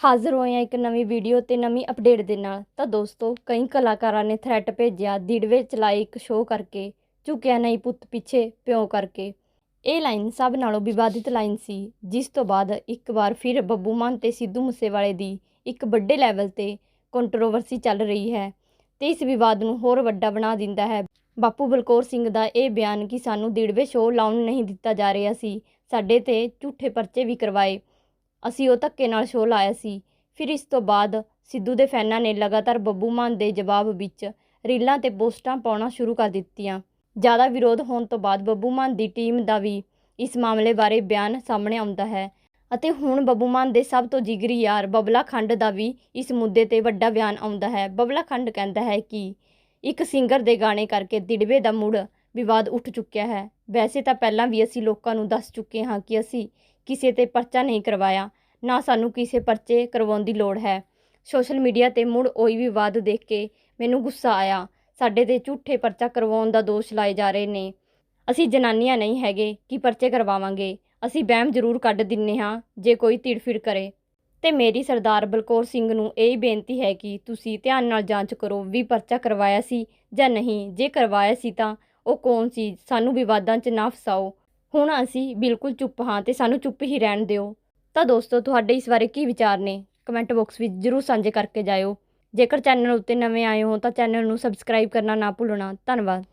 ਹਾਜ਼ਰ ਹੋਏ ਹਾਂ ਇੱਕ ਨਵੀਂ ਵੀਡੀਓ ਤੇ ਨਵੀਂ ਅਪਡੇਟ ਦੇ ਨਾਲ। ਤਾਂ ਦੋਸਤੋ, ਕਈ ਕਲਾਕਾਰਾਂ ਨੇ ਥ੍ਰੈਟ ਭੇਜਿਆ, ਦੀੜਵੇ ਚਲਾਏ ਇੱਕ ਸ਼ੋਅ ਕਰਕੇ, ਝੁਕਿਆ ਨਹੀਂ ਪੁੱਤ ਪਿੱਛੇ, ਪਿਓ ਕਰਕੇ। ਇਹ ਲਾਈਨ ਸਭ ਨਾਲੋਂ ਵਿਵਾਦਿਤ ਲਾਈਨ ਸੀ, ਜਿਸ ਤੋਂ ਬਾਅਦ ਇੱਕ ਵਾਰ ਫਿਰ ਬੱਬੂ ਮਾਨ ਤੇ ਸਿੱਧੂ ਮੂਸੇਵਾਲੇ ਦੀ ਇੱਕ ਵੱਡੇ ਲੈਵਲ ਤੇ ਕੰਟਰੋਵਰਸੀ ਚੱਲ ਰਹੀ ਹੈ ਤੇ ਇਸ ਵਿਵਾਦ ਨੂੰ ਹੋਰ ਵੱਡਾ ਬਣਾ ਦਿੰਦਾ ਹੈ। ਬਾਪੂ ਬਲਕੌਰ ਸਿੰਘ ਦਾ ਇਹ ਬਿਆਨ ਕਿ ਸਾਨੂੰ ਦਿੜਵੇ ਸ਼ੋਅ ਲਾਉਣ ਨਹੀਂ ਦਿੱਤਾ ਜਾ ਰਿਹਾ ਸੀ, ਸਾਡੇ ਤੇ ਝੂਠੇ ਪਰਚੇ ਵੀ ਕਰਵਾਏ। ਅਸੀਂ ਉਹ ਧੱਕੇ ਨਾਲ ਸ਼ੋਅ ਲਾਇਆ ਸੀ। ਫਿਰ ਇਸ ਤੋਂ ਬਾਅਦ ਸਿੱਧੂ ਦੇ ਫੈਨਾਂ ਨੇ ਲਗਾਤਾਰ ਬੱਬੂ ਮਾਨ ਦੇ ਜਵਾਬ ਵਿੱਚ ਰੀਲਾਂ ਤੇ ਪੋਸਟਾਂ ਪਾਉਣਾ ਸ਼ੁਰੂ ਕਰ ਦਿੱਤੀਆਂ। ਜ਼ਿਆਦਾ ਵਿਰੋਧ ਹੋਣ ਤੋਂ ਬਾਅਦ ਬੱਬੂ ਮਾਨ ਦੀ ਟੀਮ ਦਾ ਵੀ ਇਸ ਮਾਮਲੇ ਬਾਰੇ ਬਿਆਨ ਸਾਹਮਣੇ ਆਉਂਦਾ ਹੈ ਅਤੇ ਹੁਣ ਬੱਬੂ ਮਾਨ ਦੇ ਸਭ ਤੋਂ ਜਿਗਰੀ ਯਾਰ ਬਬਲਾ ਖੰਡ ਦਾ ਵੀ ਇਸ ਮੁੱਦੇ ਤੇ ਵੱਡਾ ਬਿਆਨ ਆਉਂਦਾ ਹੈ। ਬਬਲਾ ਖੰਡ ਕਹਿੰਦਾ ਹੈ ਕਿ ਇੱਕ ਸਿੰਗਰ ਦੇ ਗਾਣੇ ਕਰਕੇ ਦਿੜਵੇ ਦਾ ਮੁੜ ਵਿਵਾਦ ਉੱਠ ਚੁੱਕਿਆ ਹੈ। ਵੈਸੇ ਤਾਂ ਪਹਿਲਾਂ ਵੀ ਅਸੀਂ ਲੋਕਾਂ ਨੂੰ ਦੱਸ ਚੁੱਕੇ ਹਾਂ ਕਿ ਅਸੀਂ ਕਿਸੇ ਤੇ ਪਰਚਾ ਨਹੀਂ ਕਰਵਾਇਆ, ਨਾ ਸਾਨੂੰ ਕਿਸੇ ਪਰਚੇ ਕਰਵਾਉਣ ਦੀ ਲੋੜ ਹੈ। ਸੋਸ਼ਲ ਮੀਡੀਆ ਤੇ ਮੁੜ ਉਹੀ ਵਿਵਾਦ ਦੇਖ ਕੇ ਮੈਨੂੰ ਗੁੱਸਾ ਆਇਆ। ਸਾਡੇ ਤੇ ਝੂਠੇ ਪਰਚਾ ਕਰਵਾਉਣ ਦਾ ਦੋਸ਼ ਲਾਏ ਜਾ ਰਹੇ ਨੇ। ਅਸੀਂ ਜਨਾਨੀਆਂ ਨਹੀਂ ਹੈਗੇ ਕਿ ਪਰਚੇ ਕਰਵਾਵਾਂਗੇ। ਅਸੀਂ ਬਹਿਮ ਜ਼ਰੂਰ ਕੱਢ ਦਿੰਨੇ ਹਾਂ ਜੇ ਕੋਈ ਤਿੜਫਿੜ ਕਰੇ। ਤੇ ਮੇਰੀ ਸਰਦਾਰ ਬਲਕੌਰ ਸਿੰਘ ਨੂੰ ਇਹ ਬੇਨਤੀ ਹੈ ਕਿ ਤੁਸੀਂ ਧਿਆਨ ਨਾਲ ਜਾਂਚ ਕਰੋ ਵੀ ਪਰਚਾ ਕਰਵਾਇਆ ਸੀ ਜਾਂ ਨਹੀਂ। ਜੇ ਕਰਵਾਇਆ ਸੀ ਤਾਂ ਉਹ ਕੌਣ ਸੀ? ਸਾਨੂੰ ਵਿਵਾਦਾਂ 'ਚ ਨਾ ਫਸਾਓ। ਹੁਣ ਅਸੀਂ ਬਿਲਕੁਲ ਚੁੱਪ ਹਾਂ ਤੇ ਸਾਨੂੰ ਚੁੱਪ ਹੀ ਰਹਿਣ ਦਿਓ। ਤਾਂ ਦੋਸਤੋ, ਤੁਹਾਡੇ ਇਸ ਬਾਰੇ ਕੀ ਵਿਚਾਰ ਨੇ? ਕਮੈਂਟ ਬਾਕਸ ਵਿੱਚ ਜਰੂਰ ਸਾਂਝੇ ਕਰਕੇ ਜਾਇਓ। ਜੇਕਰ ਚੈਨਲ ਉੱਤੇ ਨਵੇਂ ਆਏ ਹੋ ਤਾਂ ਚੈਨਲ ਨੂੰ ਸਬਸਕ੍ਰਾਈਬ ਕਰਨਾ ਨਾ ਭੁੱਲਣਾ। ਧੰਨਵਾਦ।